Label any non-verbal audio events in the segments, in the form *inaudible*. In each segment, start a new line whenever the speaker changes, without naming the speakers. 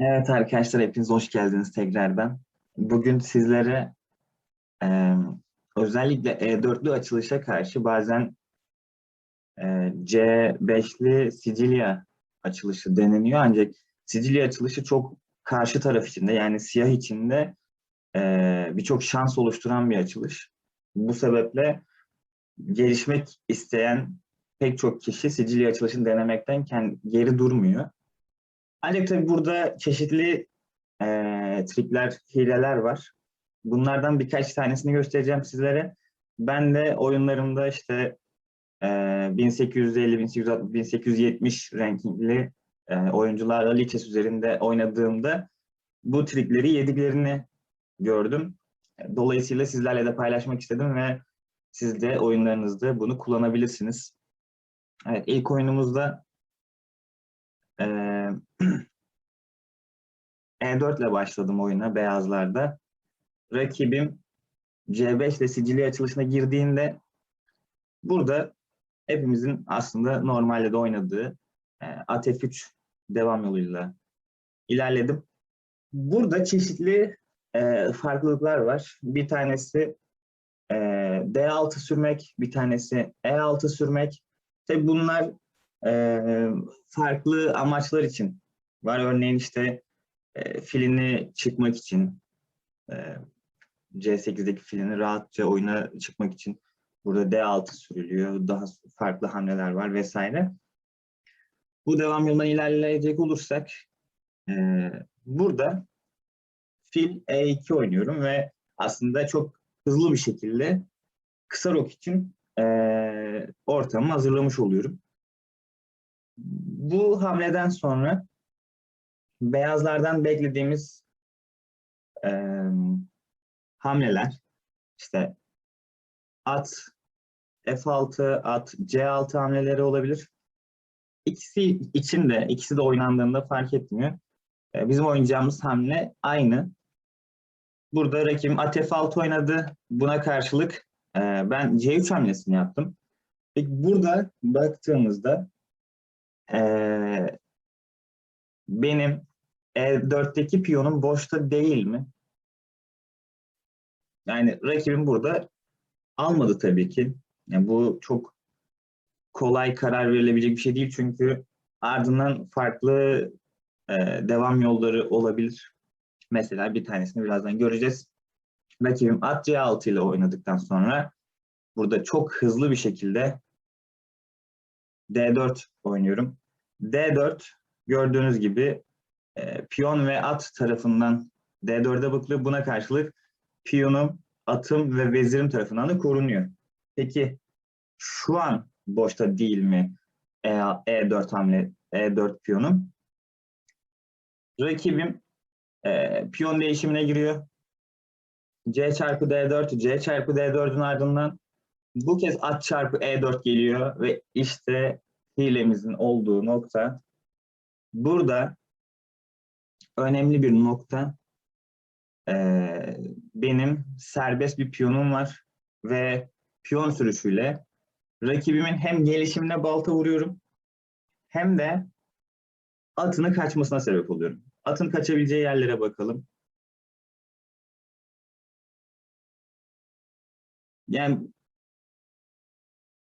Evet arkadaşlar hepiniz hoş geldiniz tekrardan. Bugün sizlere e, özellikle E4'lü açılışa karşı bazen e, C5'li Sicilya açılışı deneniyor. Ancak Sicilya açılışı çok karşı taraf içinde yani siyah içinde e, birçok şans oluşturan bir açılış. Bu sebeple gelişmek isteyen pek çok kişi Sicilya açılışını denemekten geri durmuyor. Ancak tabii burada çeşitli e, trikler, hileler var. Bunlardan birkaç tanesini göstereceğim sizlere. Ben de oyunlarımda işte e, 1850, 1860, 1870 rankingli e, oyuncularla Lichess üzerinde oynadığımda bu trikleri yediklerini gördüm. Dolayısıyla sizlerle de paylaşmak istedim ve siz de oyunlarınızda bunu kullanabilirsiniz. Evet, ilk oyunumuzda *clears throat* e, E4 ile başladım oyuna beyazlarda. Rakibim C5 ile Sicilya açılışına girdiğinde burada hepimizin aslında normalde de oynadığı e, at F3 devam yoluyla ilerledim. Burada çeşitli e, farklılıklar var. Bir tanesi e, D6 sürmek, bir tanesi E6 sürmek. Tabi bunlar e, farklı amaçlar için var. Örneğin işte e, filini çıkmak için e, C8'deki filini rahatça oyuna çıkmak için burada D6 sürülüyor. Daha farklı hamleler var vesaire. Bu devam yolundan ilerleyecek olursak e, burada fil E2 oynuyorum ve aslında çok hızlı bir şekilde kısa rok için e, ortamı hazırlamış oluyorum. Bu hamleden sonra beyazlardan beklediğimiz e, hamleler işte at F6, at C6 hamleleri olabilir. İkisi için de, ikisi de oynandığında fark etmiyor. E, bizim oynayacağımız hamle aynı. Burada rakibim at F6 oynadı. Buna karşılık e, ben C3 hamlesini yaptım. Peki burada baktığımızda e, benim E4'teki piyonum boşta değil mi? Yani rakibim burada almadı tabii ki. Yani bu çok kolay karar verilebilecek bir şey değil çünkü ardından farklı e, devam yolları olabilir. Mesela bir tanesini birazdan göreceğiz. Rakibim at C6 ile oynadıktan sonra burada çok hızlı bir şekilde D4 oynuyorum. D4 gördüğünüz gibi e, piyon ve at tarafından D4'e bakılıyor. Buna karşılık piyonum, atım ve vezirim tarafından da korunuyor. Peki şu an boşta değil mi e, E4 hamle, E4 piyonum? Rakibim e, piyon değişimine giriyor. C çarpı D4, C çarpı D4'ün ardından bu kez at çarpı E4 geliyor ve işte hilemizin olduğu nokta burada önemli bir nokta ee, benim serbest bir piyonum var ve piyon sürüşüyle rakibimin hem gelişimine balta vuruyorum hem de atını kaçmasına sebep oluyorum. Atın kaçabileceği yerlere bakalım. Yani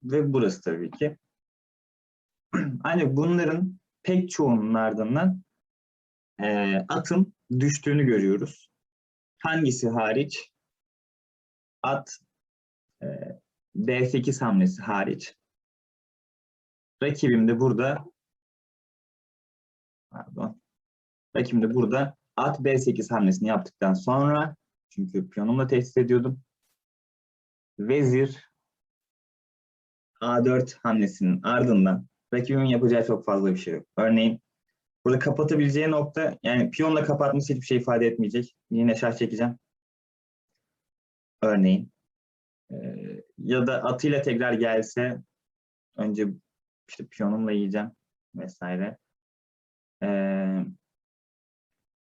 ve burası tabii ki. *clears throat* Ancak bunların pek çoğunun ardından e, atın düştüğünü görüyoruz. Hangisi hariç? At e, D8 hamlesi hariç. Rakibim de burada pardon. Rakibim de burada at B8 hamlesini yaptıktan sonra çünkü piyonumla tehdit ediyordum. Vezir A4 hamlesinin ardından rakibimin yapacağı çok fazla bir şey yok. Örneğin burada kapatabileceği nokta yani piyonla kapatması hiçbir şey ifade etmeyecek. Yine şah çekeceğim. Örneğin. Ee, ya da atıyla tekrar gelse önce işte piyonumla yiyeceğim vesaire. Ee,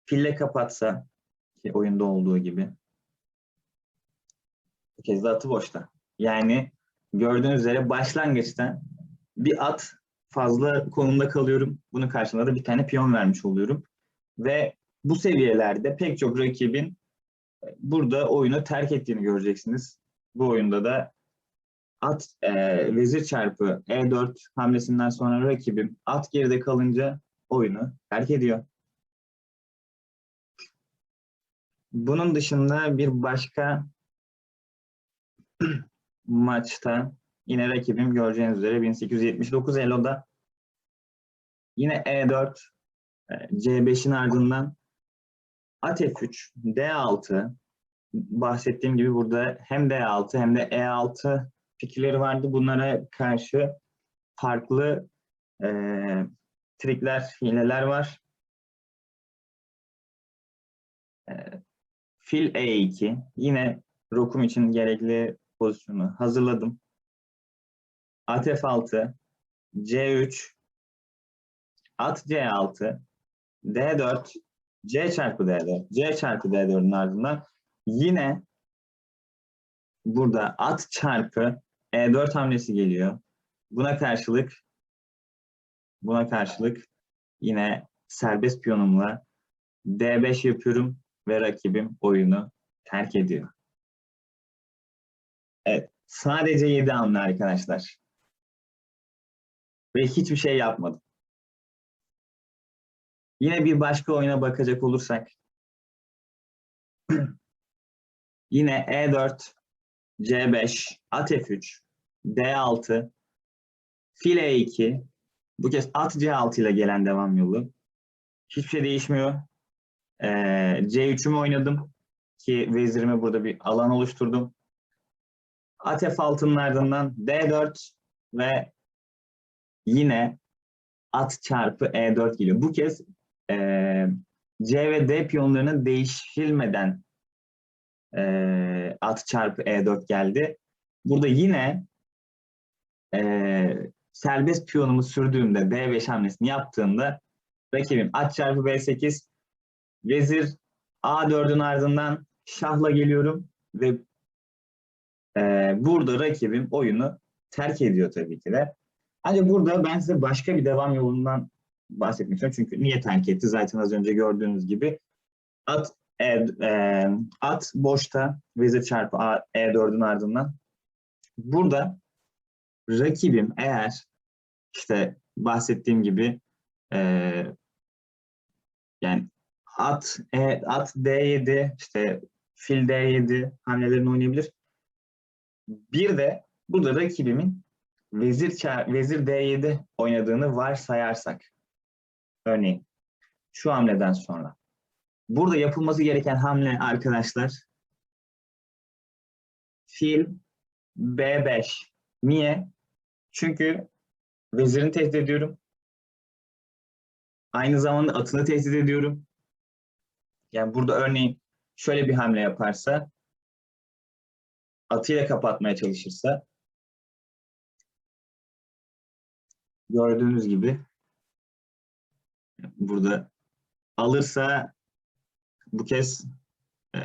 fille kapatsa ki oyunda olduğu gibi bu kez de atı boşta. Yani gördüğünüz üzere başlangıçta bir at fazla konumda kalıyorum. Bunun karşılığında da bir tane piyon vermiş oluyorum. Ve bu seviyelerde pek çok rakibin e, burada oyunu terk ettiğini göreceksiniz. Bu oyunda da at e, vezir çarpı E4 hamlesinden sonra rakibim at geride kalınca oyunu terk ediyor. Bunun dışında bir başka *clears throat* maçta yine rakibim göreceğiniz üzere 1879 Elo'da yine E4 e, C5'in ardından at F3 D6 bahsettiğim gibi burada hem D6 hem de E6 fikirleri vardı. Bunlara karşı farklı e, trikler, hileler var. E, fil E2 yine rokum için gerekli pozisyonu hazırladım. At F6 C3 at C6 D4 C çarpı D4 C çarpı D4'ün ardından yine burada at çarpı E4 hamlesi geliyor. Buna karşılık buna karşılık yine serbest piyonumla D5 yapıyorum ve rakibim oyunu terk ediyor. Evet. Sadece 7 hamle arkadaşlar. Ve hiçbir şey yapmadım. Yine bir başka oyuna bakacak olursak *clears throat* yine E4 C5 at F3 D6 fil E2 bu kez at C6 ile gelen devam yolu. Hiçbir şey değişmiyor. Ee, C3'ümü oynadım ki vezirime burada bir alan oluşturdum. At F6'nın ardından D4 ve yine at çarpı E4 geliyor. Bu kez e, C ve D piyonlarının değişilmeden e, at çarpı E4 geldi. Burada yine e, serbest piyonumu sürdüğümde D5 hamlesini yaptığımda rakibim at çarpı B8 vezir A4'ün ardından şahla geliyorum ve e, burada rakibim oyunu terk ediyor tabii ki de. Ancak burada ben size başka bir devam yolundan bahsetmek istiyorum. Çünkü niye terk etti? Zaten az önce gördüğünüz gibi at e, e, at boşta vezir çarpı A, E4'ün ardından. Burada rakibim eğer işte bahsettiğim gibi e, yani at e, at D7 işte fil D7 hamlelerini oynayabilir. Bir de burada rakibimin vezir vezir D7 oynadığını varsayarsak örneğin şu hamleden sonra burada yapılması gereken hamle arkadaşlar fil B5 niye? Çünkü vezirini tehdit ediyorum. Aynı zamanda atını tehdit ediyorum. Yani burada örneğin şöyle bir hamle yaparsa atıyla kapatmaya çalışırsa gördüğünüz gibi burada alırsa bu kez e,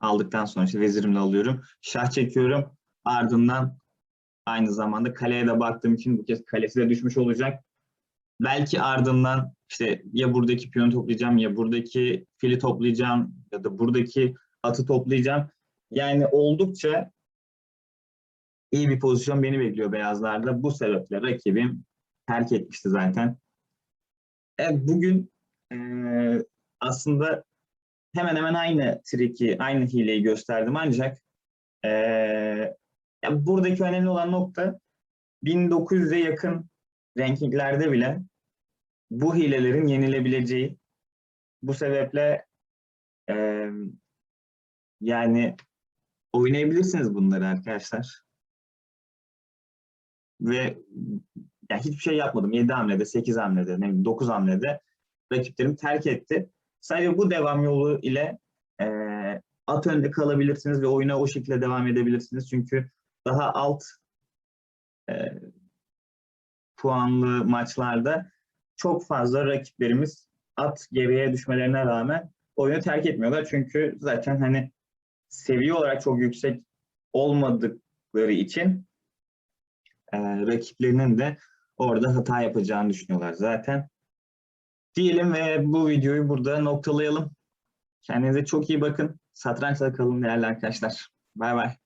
aldıktan sonra işte vezirimle alıyorum. Şah çekiyorum. Ardından aynı zamanda kaleye de baktığım için bu kez kalesi de düşmüş olacak. Belki ardından işte ya buradaki piyonu toplayacağım ya buradaki fili toplayacağım ya da buradaki atı toplayacağım. Yani oldukça iyi bir pozisyon beni bekliyor beyazlarda. Bu sebeple rakibim terk etmişti zaten. Evet, bugün e, aslında hemen hemen aynı triki, aynı hileyi gösterdim ancak e, ya buradaki önemli olan nokta 1900'e yakın rankinglerde bile bu hilelerin yenilebileceği. Bu sebeple e, yani oynayabilirsiniz bunları arkadaşlar. Ve yani hiçbir şey yapmadım. 7 hamlede, 8 hamlede, ne bileyim 9 hamlede rakiplerim terk etti. Sadece bu devam yolu ile e, at önde kalabilirsiniz ve oyuna o şekilde devam edebilirsiniz. Çünkü daha alt e, puanlı maçlarda çok fazla rakiplerimiz at geriye düşmelerine rağmen oyunu terk etmiyorlar. Çünkü zaten hani seviye olarak çok yüksek olmadıkları için e, rakiplerinin de orada hata yapacağını düşünüyorlar zaten. Diyelim ve bu videoyu burada noktalayalım. Kendinize çok iyi bakın. Satrançla kalın değerli arkadaşlar. Bay bay.